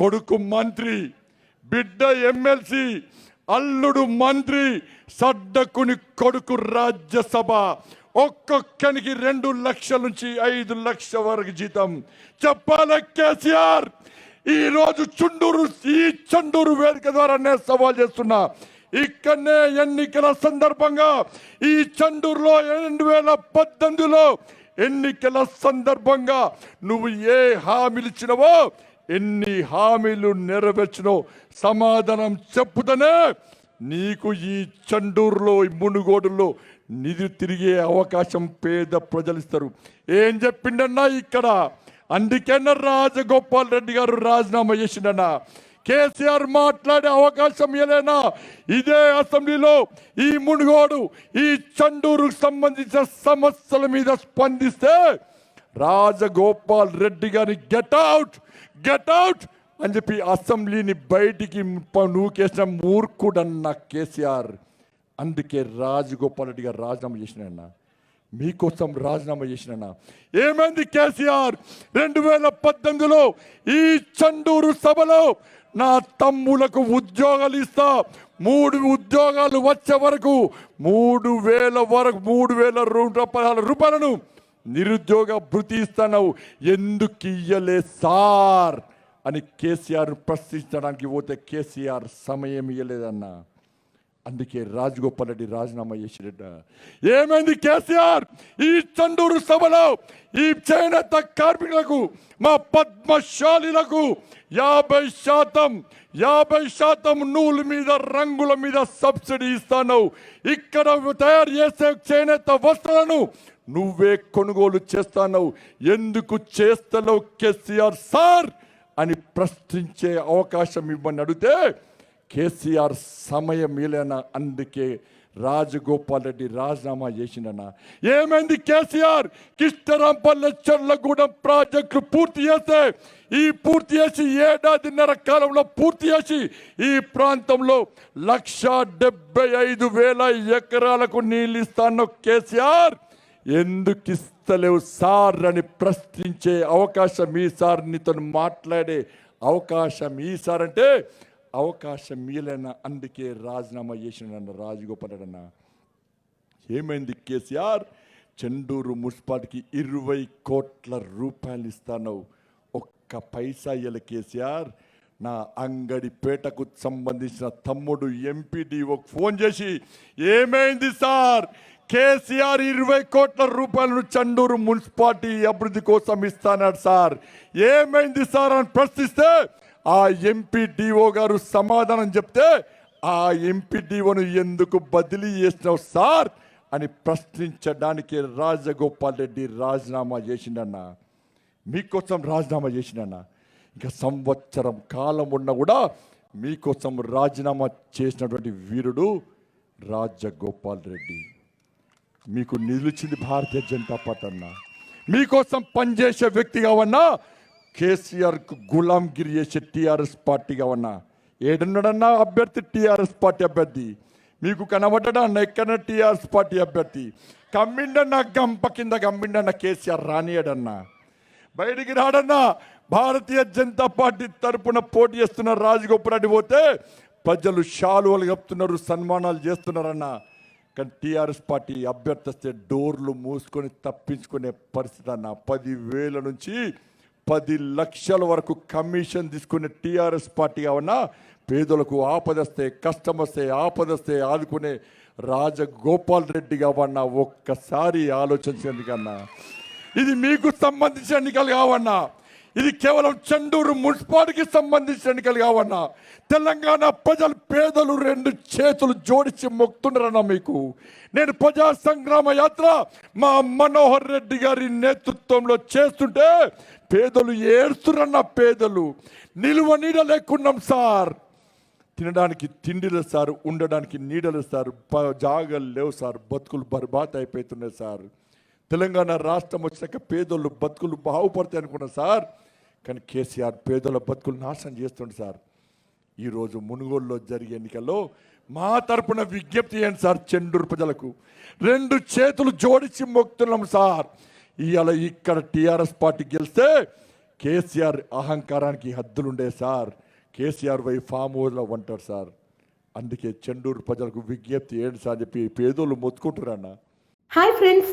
కొడుకు మంత్రి బిడ్డ ఎమ్మెల్సీ అల్లుడు మంత్రి సడ్డకుని కొడుకు రాజ్యసభ. ఒక్కొక్కనికి రెండు లక్షల నుంచి ఐదు లక్షల వరకు జీతం. చెప్పాల కేసీఆర్? ఈరోజు చుండూరు ఈ చండూరు వేదిక ద్వారా నేను సవాల్ చేస్తున్నా. ఇక్కడనే ఎన్నికల సందర్భంగా ఈ చండూరులో రెండు వేల పద్దెనిమిదిలో ఎన్నికల సందర్భంగా నువ్వు ఏ హామీలు ఇచ్చినవో ఎన్ని హామీలు నెరవేర్చినో సమాధానం చెప్పుతనే నీకు ఈ చండూరులో ఈ మునుగోడులో నిధి తిరిగే అవకాశం పేద ప్రజలు ఇస్తారు ఏం చెప్పిండన్నా ఇక్కడ? అందుకేనా రాజగోపాల్ రెడ్డి గారు రాజీనామా చేసిండన్నా? కేసీఆర్ మాట్లాడే అవకాశం ఏలేనా ఇదే అసెంబ్లీలో ఈ మునుగోడు ఈ చండూరుకు సంబంధించిన సమస్యల మీద స్పందిస్తే రాజగోపాల్ రెడ్డి గారిని గెట్ అవుట్. గెట్ అవుట్ అని చెప్పి అసెంబ్లీని బయటికి నూకేసిన మూర్ఖుడన్న కేసీఆర్. అందుకే రాజగోపాల్ రెడ్డి గారు రాజీనామా చేసిన మీకోసం రాజీనామా చేసిన ఏమైంది కేసీఆర్? రెండు వేల పద్దెనిమిదిలో ఈ చండూరు సభలో నా తమ్ములకు ఉద్యోగాలు ఇస్తా. మూడు ఉద్యోగాలు వచ్చే వరకు మూడు వేల వరకు మూడు వేల రూ- పదహారు రూపాయలను నిరుద్యోగ భృతి ఇస్తున్నావు ఎందుకు ఇయ్యలే సార్? అని కేసీఆర్ ప్రశ్నించడానికి పోతే కేసీఆర్ సమయం ఇయ్యలేదన్నా. అందుకే రాజగోపాల్ రెడ్డి రాజీనామా చేసినట్ట ఏమైంది కేసీఆర్? ఈ చండూరు సభలో ఈ చేనేత కార్మికులకు మా పద్మశాలిలకు యాభై శాతం యాభై శాతం నూలు మీద రంగుల మీద సబ్సిడీ ఇస్తాను ఇక్కడ తయారు చేసే చేనేత వస్తువులను నువ్వే కొనుగోలు చేస్తానవు. ఎందుకు చేస్తావు కేసీఆర్ సార్ అని ప్రశ్నించే అవకాశం ఇవ్వని అడిగితే కేసీఆర్ సమయం ఇలేన అందుకే రాజగోపాల్ రెడ్డి రాజీనామా చేసిండన ఏమైంది కేసీఆర్? కిష్టరాంపల్లె చెర్లగూడెం ప్రాజెక్టులు పూర్తి చేస్తే ఈ పూర్తి చేసి ఏడాదిన్నర కాలంలో పూర్తి చేసి ఈ ప్రాంతంలో లక్ష డెబ్బై ఐదు వేల ఎకరాలకు నీళ్ళు ఇస్తాను కేసీఆర్. ఎందుకు ఇస్తలేవు సార్ అని ప్రశ్నించే అవకాశం ఈ సార్ నీతో మాట్లాడే అవకాశం ఈ సార్ అంటే అవకాశం మీలైనా అందుకే రాజీనామా చేసిన రాజగోపాల్ అన్న. ఏమైంది కేసీఆర్? చెండూరు మున్సిపాలిటీకి ఇరవై కోట్ల రూపాయలు ఇస్తాను ఒక్క పైసా ఇయ్యల కేసీఆర్. నా అంగడి పేటకు సంబంధించిన తమ్ముడు ఎంపీడీఓకి ఫోన్ చేసి ఏమైంది సార్? కేసీఆర్ ఇరవై కోట్ల రూపాయలను చండూరు మున్సిపాలిటీ అభివృద్ధి కోసం ఇస్తానాడు సార్. ఏమైంది సార్ అని ప్రశ్నిస్తే ఆ ఎంపీడీఓ గారు సమాధానం చెప్తే ఆ ఎంపీడీఓను ఎందుకు బదిలీ చేసినావు సార్ అని ప్రశ్నించడానికి రాజగోపాల్ రెడ్డి రాజీనామా చేసిండన్న. మీకోసం రాజీనామా చేసిండన్న. ఇంకా సంవత్సరం కాలం ఉన్నా కూడా మీకోసం రాజీనామా చేసినటువంటి వీరుడు రాజగోపాల్ రెడ్డి. మీకు నిలిచింది భారతీయ జనతా పార్టీ అన్న. మీకోసం పనిచేసే వ్యక్తి కావన్నా కేసీఆర్కు గులాంగిరి చేసే టీఆర్ఎస్ పార్టీ కావన్నా. ఏడున్నాడన్నా అభ్యర్థి టీఆర్ఎస్ పార్టీ అభ్యర్థి. మీకు కనబడ్డా అన్న ఎక్కడ టీఆర్ఎస్ పార్టీ అభ్యర్థి. కమ్మిండన్న గంప కింద కమ్మిండన్న కేసీఆర్ రానియాడన్నా బయటికి రాడన్నా భారతీయ జనతా పార్టీ తరపున పోటీ చేస్తున్న రాజగోపురాడి పోతే ప్రజలు షాలువలు కప్తున్నారు సన్మానాలు చేస్తున్నారన్నా. కానీ టీఆర్ఎస్ పార్టీ అభ్యర్థిస్తే డోర్లు మూసుకొని తప్పించుకునే పరిస్థితి అన్న పదివేల నుంచి పది లక్షల వరకు కమిషన్ తీసుకునే టీఆర్ఎస్ పార్టీ అవునా పేదలకు ఆపదస్తే కష్టం వస్తే ఆపదస్తే ఆదుకునే రాజగోపాల్ రెడ్డి కావన్నా ఒక్కసారి ఆలోచించేందుకన్నా ఇది మీకు సంబంధించిన ఎన్నికలు కావన్నా. ఇది కేవలం చండూరు మున్సిపాలిటీకి సంబంధించిన ఎన్నికలు కావన్నా తెలంగాణ ప్రజలు పేదలు రెండు చేతులు జోడించి మొక్కుతున్నారన్నా మీకు. నేను ప్రజా సంగ్రామ యాత్ర మా మనోహర్ రెడ్డి గారి నేతృత్వంలో చేస్తుంటే పేదలు ఏడుస్తురన్న పేదలు. నిలువ నీడ లేకున్నాం సార్. తినడానికి తిండిలు సార్ ఉండడానికి నీడలు సార్ ప- జాగలు లేవు సార్ బతుకులు బర్బాత్ అయిపోతున్నాయి సార్. తెలంగాణ రాష్ట్రం వచ్చాక పేదోళ్ళు బతుకులు బాగుపడతాయి అనుకున్నా సార్ కానీ కేసీఆర్ పేదోళ్ళ బతుకులు నాశనం చేస్తుండే సార్. ఈరోజు మునుగోలులో జరిగే ఎన్నికల్లో మా తరపున విజ్ఞప్తి చేయండి సార్ చెండూరు ప్రజలకు. రెండు చేతులు జోడించి మొక్కుతున్నాం సార్. ఇవాళ ఇక్కడ టీఆర్ఎస్ పార్టీ గెలిస్తే కేసీఆర్ అహంకారానికి హద్దులుండే సార్. కేసీఆర్ వై ఫామ్ హౌస్లో ఉంటారు సార్. అందుకే చెండూరు ప్రజలకు విజ్ఞప్తి ఏంటి సార్ అని చెప్పి పేదోళ్ళు మొత్తుకుంటారన్న హాయ్ ఫ్రెండ్స్